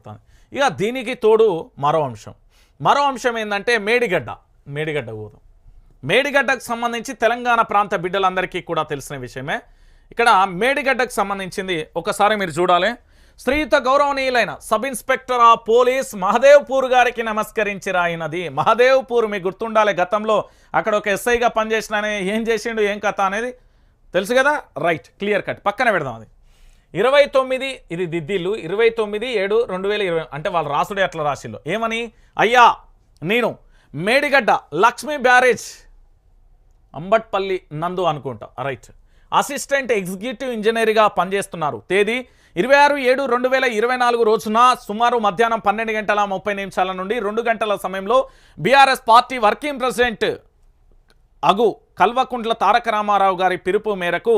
కనబడుతుంది. ఇక దీనికి తోడు మరో అంశం. మరో అంశం ఏంటంటే మేడిగడ్డ మేడిగడ్డ ఊరు. మేడిగడ్డకు సంబంధించి తెలంగాణ ప్రాంత బిడ్డలందరికీ కూడా తెలిసిన విషయమే. ఇక్కడ మేడిగడ్డకు సంబంధించింది ఒకసారి మీరు చూడాలి. శ్రీయుత గౌరవనీయులైన sub inspector of police Mahadevpur గారికి నమస్కరించి రాయినది మహదేవ్పూర్ మీకు గుర్తుండాలి గతంలో అక్కడ ఒక ఎస్ఐగా పనిచేసిన ఏం చేసిండు ఏం కథ అనేది తెలుసు కదా? Right clear cut. పక్కన పెడదాం అది. ఇరవై తొమ్మిది ఇది దిద్దిల్లు. ఇరవై తొమ్మిది ఏడు రెండు వేల ఇరవై. అంటే వాళ్ళు రాసుడే అట్లా రాసిల్లు. ఏమని? అయ్యా నేను మేడిగడ్డ లక్ష్మీ బ్యారేజ్ అంబట్పల్లి నందు అనుకుంటా. రైట్. అసిస్టెంట్ ఎగ్జిక్యూటివ్ ఇంజనీర్గా పనిచేస్తున్నారు. తేదీ ఇరవై ఆరు ఏడు రెండు వేల ఇరవై నాలుగు రోజున సుమారు మధ్యాహ్నం పన్నెండు గంటల ముప్పై నిమిషాల నుండి రెండు గంటల సమయంలో బీఆర్ఎస్ పార్టీ వర్కింగ్ ప్రెసిడెంట్ అగు కల్వకుంట్ల తారక రామారావు గారి పిలుపు మేరకు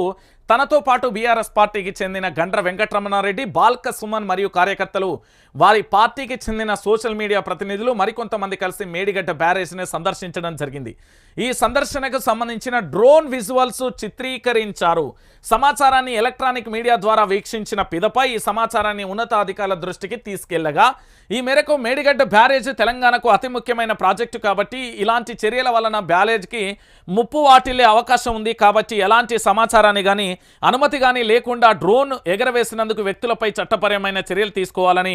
తనతో పాటు బీఆర్ఎస్ పార్టీకి చెందిన గండ్ర వెంకటరమణారెడ్డి బాల్క సుమన్ మరియు కార్యకర్తలు వారి పార్టీకి చెందిన సోషల్ మీడియా ప్రతినిధులు మరికొంతమంది కలిసి మేడిగడ్డ బ్యారేజ్ని సందర్శించడం జరిగింది. ఈ సందర్శనకు సంబంధించిన డ్రోన్ విజువల్స్ చిత్రీకరించారు. సమాచారాన్ని ఎలక్ట్రానిక్ మీడియా ద్వారా వీక్షించిన పిదపై ఈ సమాచారాన్ని ఉన్నతాధికారుల దృష్టికి తీసుకెళ్ళగా ఈ మేరకు మేడిగడ్డ బ్యారేజ్ తెలంగాణకు అతి ముఖ్యమైన ప్రాజెక్టు కాబట్టి ఇలాంటి చర్యల వలన బ్యారేజ్కి ముప్పు వాటిల్లే అవకాశం ఉంది కాబట్టి ఎలాంటి సమాచారాన్ని కానీ అనుమతి కానీ లేకుండా డ్రోన్ ఎగరవేసినందుకు వ్యక్తులపై చట్టపరమైన చర్యలు తీసుకోవాలని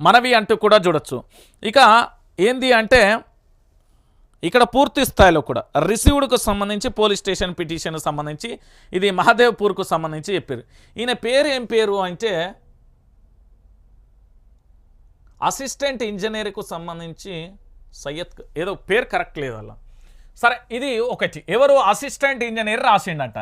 మనవి అంటూ కూడా చూడొచ్చు. ఇక ఏంది అంటే ఇక్కడ పూర్తి స్థాయిలో కూడా రిసీవ్డ్కు సంబంధించి పోలీస్ స్టేషన్ పిటిషన్ సంబంధించి ఇది మహదేవ్పూర్కు సంబంధించి చెప్పారు. ఈయన పేరు ఏం పేరు అంటే అసిస్టెంట్ ఇంజనీర్కు సంబంధించి సయ్యద్ ఏదో పేరు కరెక్ట్ లేదు అలా. సరే ఇది ఒకటి. ఎవరు అసిస్టెంట్ ఇంజనీర్ రాసిండట.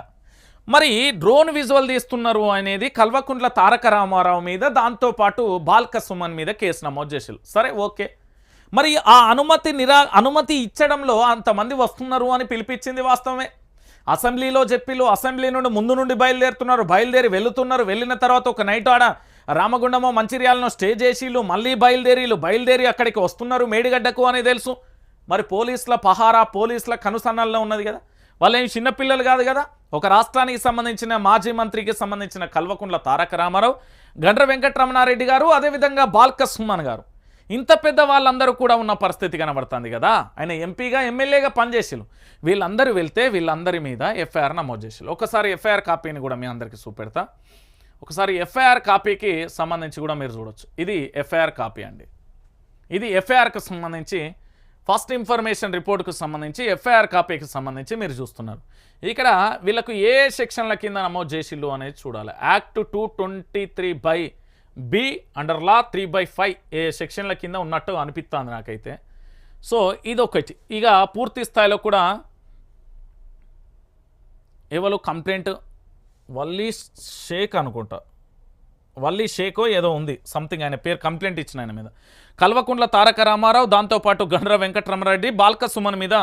మరి డ్రోన్ విజువల్ తీస్తున్నారు అనేది కల్వకుంట్ల తారక రామారావు మీద దాంతోపాటు బాల్క సుమన్ మీద కేసు నమోదు చేసారు సరే ఓకే. మరి ఆ అనుమతి నిరా అనుమతి ఇచ్చడంలో అంతమంది వస్తున్నారు అని పిలిపించింది వాస్తవమే. అసెంబ్లీలో చెప్పిలు అసెంబ్లీ నుండి ముందు నుండి బయలుదేరుతున్నారు బయలుదేరి వెళుతున్నారు వెళ్ళిన తర్వాత ఒక నైట్ ఆడ రామగుండమో మంచిర్యాలను స్టే చేసిళ్ళు మళ్ళీ బయలుదేరిలు బయలుదేరి అక్కడికి వస్తున్నారు మేడిగడ్డకు అని తెలుసు. మరి పోలీసుల పహారా పోలీసుల కనుసన్నల్లో ఉన్నది కదా. వాళ్ళు చిన్నపిల్లలు కాదు కదా. ఒక రాష్ట్రానికి సంబంధించిన మాజీ మంత్రికి సంబంధించిన కల్వకుంట్ల తారక రామారావు గండ్ర వెంకటరమణారెడ్డి గారు అదేవిధంగా బాల్క సుమన్ గారు. ఇంత పెద్ద వాళ్ళందరూ కూడా ఉన్న పరిస్థితి కనబడుతుంది కదా. ఆయన ఎంపీగా ఎమ్మెల్యేగా పనిచేసారు వీళ్ళందరూ వెళ్తే వీళ్ళందరి మీద ఎఫ్ఐఆర్ నమోదు చేసిలు ఒకసారి ఎఫ్ఐఆర్ కాపీని కూడా మీ అందరికీ చూపెడతా. ఒకసారి ఎఫ్ఐఆర్ కాపీకి సంబంధించి కూడా మీరు చూడొచ్చు. ఇది ఎఫ్ఐఆర్ కాపీ అండి. ఇది ఎఫ్ఐఆర్కి సంబంధించి ఫస్ట్ ఇన్ఫర్మేషన్ రిపోర్ట్కు సంబంధించి ఎఫ్ఐఆర్ కాపీకి సంబంధించి మీరు చూస్తున్నారు. ఇక్కడ వీళ్ళకు ఏ సెక్షన్ల కింద నమోదు చేసిల్లు అనేది చూడాలి. Act two twenty three by B under law three by five A సెక్షన్ల కింద ఉన్నట్టు అనిపిస్తుంది నాకైతే. సో ఇదొకటి. ఇక పూర్తి స్థాయిలో కూడా ఎవరు కంప్లైంట్? వల్లీ షేక్ అనుకుంటా. వల్లీ షేకో ఏదో ఉంది సంథింగ్ ఆయన పేరు కంప్లైంట్ ఇచ్చిన ఆయన మీద. కల్వకుంట్ల తారక రామారావు దాంతోపాటు గండ్ర వెంకటరమరెడ్డి బాల్క సుమన్ మీద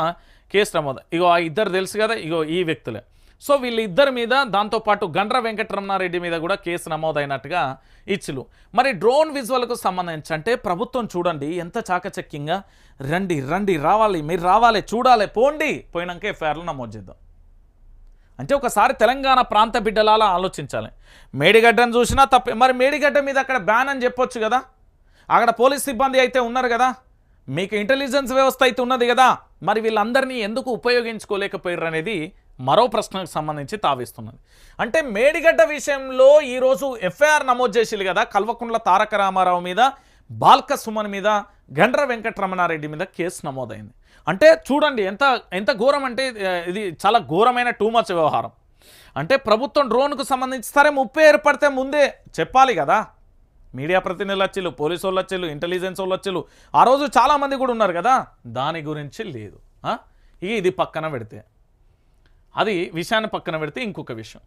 కేసు నమోదు. ఇగో ఆ ఇద్దరు తెలుసు కదా ఇగో ఈ వ్యక్తులే. సో వీళ్ళిద్దరి మీద దాంతోపాటు గండ్ర వెంకటరమణారెడ్డి మీద కూడా కేసు నమోదైనట్టుగా ఇచ్చులు. మరి డ్రోన్ విజువల్కు సంబంధించి అంటే ప్రభుత్వం చూడండి ఎంత చాకచక్యంగా. రండి రండి రావాలి మీరు రావాలి చూడాలి పోండి. పోయినాక ఎఫ్ఐఆర్లు నమోదు చేద్దాం. అంటే ఒకసారి తెలంగాణ ప్రాంత బిడ్డలాలా ఆలోచించాలి. మేడిగడ్డను చూసినా తప్పే. మరి మేడిగడ్డ మీద అక్కడ బ్యాన్ అని చెప్పొచ్చు కదా? అక్కడ పోలీస్ సిబ్బంది అయితే ఉన్నారు కదా? మీకు ఇంటెలిజెన్స్ వ్యవస్థ అయితే ఉన్నది కదా? మరి వీళ్ళందరినీ ఎందుకు ఉపయోగించుకోలేకపోయారు అనేది మరో ప్రశ్నకు సంబంధించి తావిస్తున్నది. అంటే మేడిగడ్డ విషయంలో ఈరోజు ఎఫ్ఐఆర్ నమోదు చేసిరు కదా? కల్వకుంట్ల తారక రామారావు మీద బాల్క సుమన్ మీద గండ్ర వెంకటరమణారెడ్డి మీద కేసు నమోదైంది. అంటే చూడండి ఎంత ఎంత ఘోరం అంటే ఇది చాలా ఘోరమైన టూ మచ్ వ్యవహారం. అంటే ప్రభుత్వం డ్రోన్కు సంబంధించి సరే ముప్పై ఏర్పడితే ముందే చెప్పాలి కదా. మీడియా ప్రతినిధులు వచ్చిళ్ళు పోలీసు వాళ్ళు వచ్చిళ్ళు ఇంటెలిజెన్స్ వాళ్ళు వచ్చిళ్ళు ఆ రోజు చాలామంది కూడా ఉన్నారు కదా. దాని గురించి లేదు. ఇది పక్కన పెడితే. అది విషయాన్ని పక్కన పెడితే ఇంకొక విషయం.